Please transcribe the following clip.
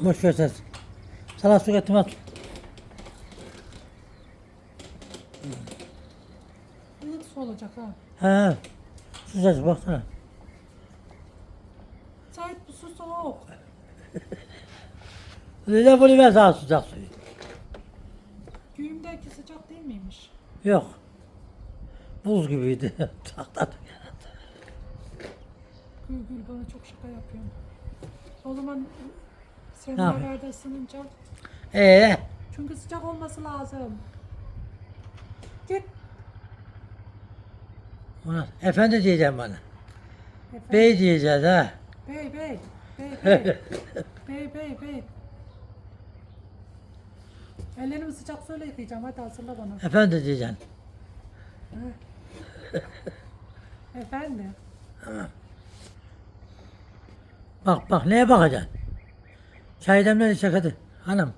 Boş ver sen. Sana su getirme. at. Bu su olacak ha. He. Sıcacık baksana. Sait bu su soğuk. Ne bunu ver daha sıcak suyu. Güğümdeki sıcak değil miymiş? Yok. Buz gibiydi. Takladı. Gül gül bana çok şaka yapıyorsun. O zaman sen Ne yapayım? ısınınca Ee, çünkü sıcak olması lazım. Git. ona efendi diyeceğim bana. Efendim. Bey diyeceğiz ha. Bey bey. Bey bey. bey bey bey. Ellerimi sıcak suyla yıkayacağım. Hadi hazırla bana. Efendi diyeceksin. Efendim. Bak bak neye bakacaksın? Çay demler içecek hadi. Hanım.